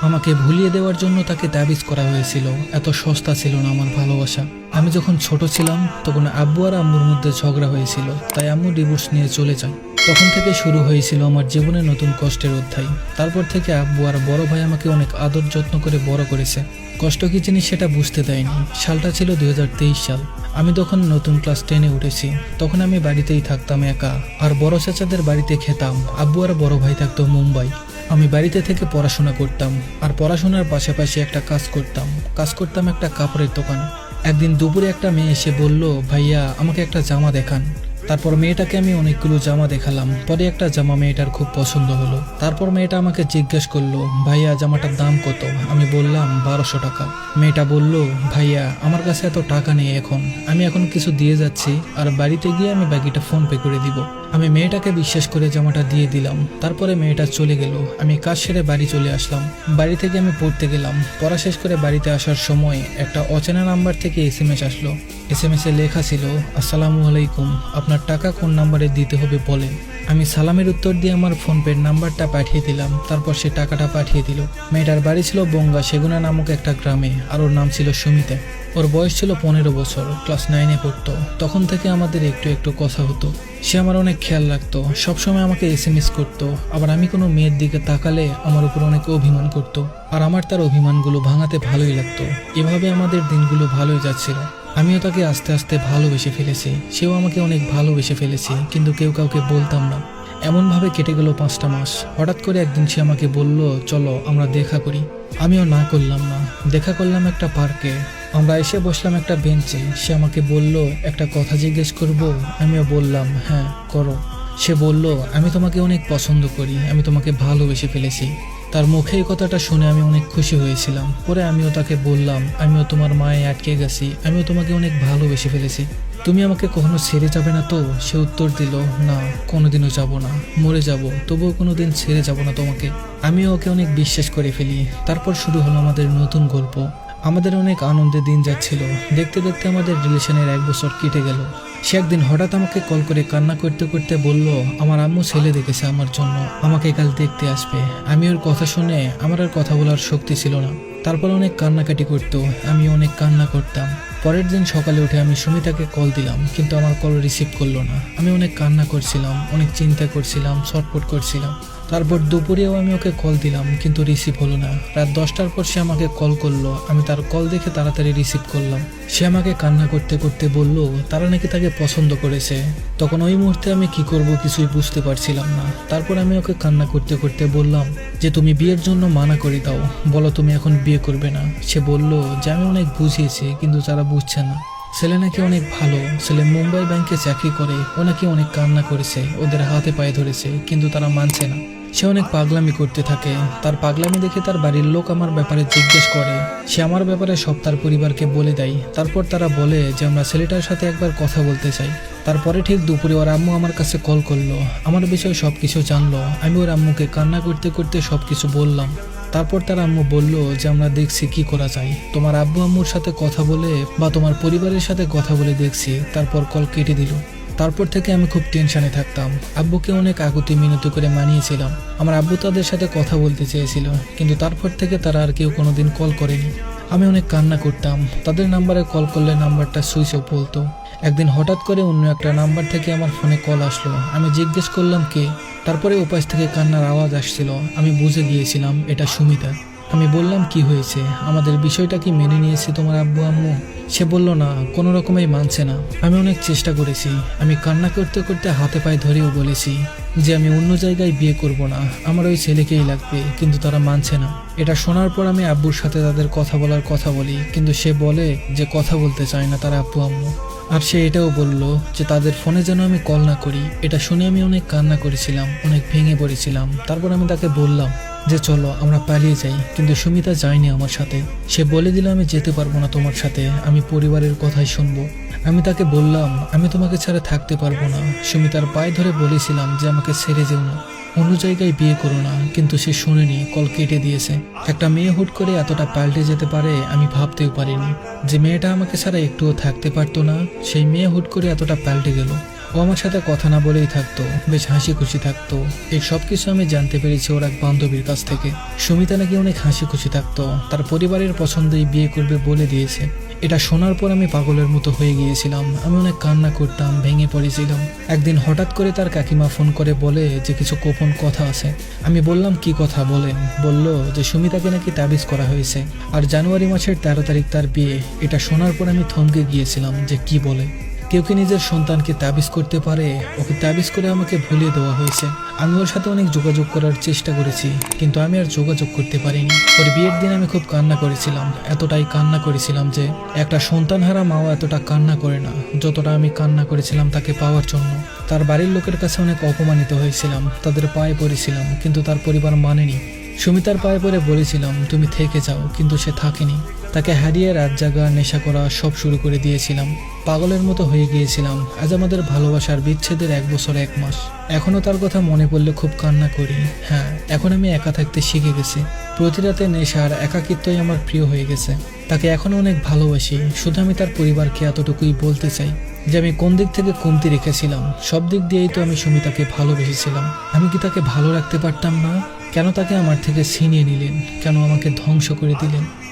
আমাকে ভুলিয়ে দেওয়ার জন্য তাকে তাবিজ করা হয়েছিল। এত সস্তা ছিল না আমার ভালোবাসা। আমি যখন ছোট ছিলাম, তখন আব্বু আর আম্মুর মধ্যে ঝগড়া হয়েছিল, তাই আম্মু ডিভোর্স নিয়ে চলে যায় তখন থেকে শুরু হয়েছিল আমার জীবনে নতুন কষ্টের অধ্যায়। তারপর থেকে আব্বু আর বড় ভাই আমাকে অনেক আদর যত্ন করে বড় করেছে। কষ্ট কি জিনিস সেটা বুঝতে দেয়নি। সালটা ছিল দুই হাজার তেইশ সাল। আমি তখন নতুন ক্লাস টেনে উঠেছি, তখন আমি বাড়িতেই থাকতাম একা। আর বড় চাচাদের বাড়িতে খেতাম। আব্বু আর বড় ভাই থাকতো মুম্বাই। আমি বাড়িতে থেকে পড়াশোনা করতাম, আর পড়াশোনার পাশাপাশি একটা কাজ করতাম। কাজ করতাম একটা কাপড়ের দোকানে। একদিন দুপুরে একটা মেয়ে এসে বলল, ভাইয়া, আমাকে একটা জামা দেখান। তারপর মেয়েটাকে আমি অনেকগুলো জামা দেখালাম। পরে একটা জামা মেয়েটার খুব পছন্দ হলো। তারপর মেয়েটা আমাকে জিজ্ঞেস করল, ভাইয়া, জামাটার দাম কত? আমি বললাম, বারোশো টাকা। মেয়েটা বলল, ভাইয়া, আমার কাছে এত টাকা নেই এখন। আমি এখন কিছু দিয়ে যাচ্ছি, আর বাড়িতে গিয়ে আমি বাকিটা ফোন পে করে দিব। আমি মেয়েটাকে বিশ্বাস করে জামাটা দিয়ে দিলাম। তারপরে মেয়েটা চলে গেল। আমি কাজ সেরে বাড়ি চলে আসলাম। বাড়ি থেকে আমি পড়তে গেলাম। পড়া শেষ করে বাড়িতে আসার সময় একটা অচেনা নাম্বার থেকে এস এম এস আসলো। এস এম এস এ লেখা ছিল, আসসালামু আলাইকুম। আপনার টাকা কোন নাম্বারে দিতে হবে বলেন। আমি সালামের উত্তর দিয়ে আমার ফোনপের নাম্বারটা পাঠিয়ে দিলাম। তারপর সে টাকাটা পাঠিয়ে দিল। মেয়েটার বাড়ি ছিল বঙ্গা সেগুনা নামক একটা গ্রামে। আর ওর নাম ছিল সুমিতা। ওর বয়স ছিল পনেরো বছর, ক্লাস নাইনে পড়তো। তখন থেকে আমাদের একটু একটু কথা হতো। সে আমার অনেক খেয়াল রাখতো, সবসময় আমাকে এস এম এস করতো। আবার আমি কোনো মেয়ের দিকে তাকালে আমার উপর অনেক অভিমান করতো। আর আমার তার অভিমানগুলো ভাঙাতে ভালোই লাগতো। এভাবে আমাদের দিনগুলো ভালোই যাচ্ছিল। আমিও তাকে আস্তে আস্তে ভালোবেসে ফেলেছি। সেও আমাকে অনেক ভালোবেসে ফেলেছে, কিন্তু কেউ কাউকে বলতাম না। এমনভাবে কেটে গেল পাঁচটা মাস। হঠাৎ করে একদিন সে আমাকে বলল, চলো, আমরা দেখা করি। আমিও না করলাম না। দেখা করলাম একটা পার্কে। আমরা এসে বসলাম একটা বেঞ্চে। সে আমাকে বলল, একটা কথা জিজ্ঞেস করব? আমিও বললাম হ্যাঁ করো। সে বলল, আমি তোমাকে অনেক পছন্দ করি। আমি তোমাকে ভালোবেসে ফেলেছি। তার মুখে এই কথাটা শুনে আমি অনেক খুশি হয়েছিলাম। পরে আমিও তাকে বললাম, আমিও তোমার মায়ে আটকে গেছি। আমিও তোমাকে অনেক ভালোবেসে ফেলেছি। তুমি আমাকে কখনো ছেড়ে যাবে না তো? সে উত্তর দিল, না, কোনোদিনও যাব না। মরে যাব। তবুও কোনোদিন ছেড়ে যাব না তোমাকে। আমিও ওকে অনেক বিশ্বাস করে ফেলি। তারপর শুরু হলো আমাদের নতুন গল্প। আমাদের অনেক আনন্দের দিন যাচ্ছিল। দেখতে দেখতে আমাদের রিলেশনের এক বছর কেটে গেল। সে একদিন হঠাৎ আমাকে কল করে কান্না করতে করতে বলল, আমার আম্মু ছেলে দেখেছে আমার জন্য। আমাকে কাল দেখতে আসবে। আমি ওর কথা শুনে আমার আর কথা বলার শক্তি ছিল না। তারপর অনেক কান্নাকাটি করতো। আমি অনেক কান্না করতাম। পরের দিন সকালে উঠে আমি সুমিতাকে কল দিলাম, কিন্তু আমার কল রিসিভ করল না। আমি অনেক কান্না করছিলাম, অনেক চিন্তা করছিলাম, ছটফট করছিলাম। তারপর দুপুরেও আমি ওকে কল দিলাম, কিন্তু রিসিভ হলো না। রাত দশটার পর সে আমাকে কল করল। আমি তার কল দেখে তাড়াতাড়ি রিসিভ করলাম। সে আমাকে কান্না করতে করতে বলল, তারা নাকি তাকে পছন্দ করেছে। তখন ওই মুহূর্তে আমি কি করব কিছুই বুঝতে পারছিলাম না। তারপর আমি ওকে কান্না করতে করতে বললাম, যে তুমি বিয়ের জন্য মানা করে দাও, বলো তুমি এখন বিয়ে করবে না। সে বলল, যে আমি অনেক বুঝিয়েছি, কিন্তু তারা বুঝছে না। ছেলে নাকি অনেক ভালো, ছেলে মুম্বাই ব্যাংকে চাকরি করে, ও নাকি অনেক কান্না করেছে, ওদের হাতে পায়ে ধরেছে, কিন্তু তারা মানছে না। সে অনেক পাগলামি করতে থাকে। তার পাগলামি দেখে তার বাড়ির লোক আমার ব্যাপারে জিজ্ঞেস করে। সে আমার ব্যাপারে সব তার পরিবারকে বলে দেয়। তারপর তারা বলে যে আমরা ছেলেটার সাথে একবার কথা বলতে চাই। তারপরে ঠিক দুপুরে ওর আম্মু আমার কাছে কল করল। আমার বিষয়ে সব কিছু জানলো। আমি ওর আম্মুকে কান্না করতে করতে সব কিছু বললাম। তারপর তার আম্মু বলল যে আমরা দেখছি কি করা যায়। তোমার আব্বু আম্মুর সাথে কথা বলে বা তোমার পরিবারের সাথে কথা বলে দেখছি। তারপর কল কেটে দিল। তারপর থেকে আমি খুব টেনশনে থাকতাম। আব্বুকে অনেক আকুতি মিনতি করে মানিয়েছিলাম। আমার আব্বু তাদের সাথে কথা বলতে চেয়েছিল, কিন্তু তারপর থেকে তারা আর কেউ কোনোদিন কল করেনি। আমি অনেক কান্না করতাম। তাদের নাম্বারে কল করলে নাম্বারটা সুইচ অফ বলতো। একদিন হঠাৎ করে অন্য একটা নাম্বার থেকে আমার ফোনে কল আসলো। আমি জিজ্ঞেস করলাম, কে? তারপরে উপাস থেকে কান্নার আওয়াজ আসছিল। আমি বুঝে গিয়েছিলাম, এটা সুমিতা। আমি বললাম, কি হয়েছে? আমাদের বিষয়টা কি মেনে নিয়েছে তোমার আব্বু, আম্মু? সে বলল, না, কোনো রকমেই মানছে না। আমি অনেক চেষ্টা করেছি। আমি কান্না করতে করতে হাতে পায়ে ধরেও বলেছি যে আমি অন্য জায়গায় বিয়ে করব না। আমার ওই ছেলেকেই লাগবে, কিন্তু তারা মানছে না। এটা শোনার পর আমি আব্বুর সাথে তাদের কথা বলার কথা বলি, কিন্তু সে বলে যে কথা বলতে চায় না তারা আব্বু, আম্মু। আর সে এটাও বলল যে তাদের ফোনে যেন আমি কল না করি। এটা শুনে আমি অনেক কান্না করেছিলাম, অনেক ভেঙে পড়েছিলাম। তারপর আমি তাকে বললাম যে চলো, আমরা পালিয়ে যাই। কিন্তু সুমিতা যায়নি আমার সাথে। সে বলে দিল, আমি যেতে পারব না তোমার সাথে। আমি পরিবারের কথাই শুনব। আমি তাকে বললাম, আমি তোমাকে ছাড়া থাকতে পারব না। সুমিতার পায়ে ধরে বলেছিলাম যে, আমাকে ছেড়ে যেও না। অন্য জায়গায় বিয়ে করো না। কিন্তু সে শুনেনি, কল কেটে দিয়েছে। একটা মেয়ে হুট করে এতটা পাল্টে যেতে পারে, আমি ভাবতেও পারিনি। যে মেয়েটা আমাকে ছাড়া একটুও থাকতে পারতো না, সেই মেয়ে হুট করে এতটা পাল্টে গেল। ও আমার সাথে কথা না বলেই থাকতো, বেশ হাসি খুশি থাকতো। এই সব কিছু আমি জানতে পেরেছি ওর এক বান্ধবীর কাছ থেকে। সুমিতা নাকি অনেক হাসি খুশি থাকতো, তার পরিবারের পছন্দেই বিয়ে করবে বলে দিয়েছে। এটা শোনার পর আমি পাগলের মতো হয়ে গিয়েছিলাম। আমি অনেক কান্না করতাম, ভেঙে পড়েছিলাম। একদিন হঠাৎ করে তার কাকিমা ফোন করে বলে যে কিছু গোপন কথা আছে। আমি বললাম, কি কথা? বলেন বলল যে সুমিতাকে নাকি তাবিজ করা হয়েছে। আর জানুয়ারি মাসের তেরো তারিখ তার বিয়ে। এটা শোনার পর আমি থমকে গিয়েছিলাম যে কি বলে। কেউ কি নিজের সন্তানকে তাবিজ করতে পারে? ওকে তাবিজ করে আমাকে ভুলিয়ে দেওয়া হয়েছে। আমি ওর সাথে অনেক যোগাযোগ করার চেষ্টা করেছি, কিন্তু আমি আর যোগাযোগ করতে পারিনি। ওর বিয়ের দিন আমি খুব কান্না করেছিলাম, এতটাই কান্না করেছিলাম যে একটা সন্তান সন্তানহারা মাও এতটা কান্না করে না, যতটা আমি কান্না করেছিলাম তাকে পাওয়ার জন্য। তার বাড়ির লোকের কাছে অনেক অপমানিত হয়েছিলাম, তাদের পায়ে পড়েছিলাম, কিন্তু তার পরিবার মানেনি। সুমিতার পায়ে পড়ে বলেছিলাম, তুমি থেকে যাও, কিন্তু সে থাকেনি। হারিয়ে রাত জাগা নেশা করা সব শুরু করে দিয়েছিলাম। পাগলের মতো হয়ে গিয়েছিলাম। আজ আমাদের ভালোবাসার বিচ্ছেদের এক বছর, এক মাস। এখনও তার কথা মনে পড়লে খুব কান্না করি। হ্যাঁ এখন আমি একা থাকতে শিখে গেছি। প্রতি রাতে নেশার একাকিত্বই আমার প্রিয় হয়ে গেছে। তাকে এখনও অনেক ভালোবাসি। শুধু আমি তার পরিবারকে এতটুকুই বলতে চাই যে আমি কোন দিক থেকে কমতি রেখেছিলাম, সব দিক দিয়েই তো আমি সুমিতাকে ভালোবেসেছিলাম। আমি কি তাকে ভালো রাখতে পারতাম না? কেন তাকে আমার থেকে ছিনিয়ে নিলেন? কেন আমাকে ধ্বংস করে দিলেন?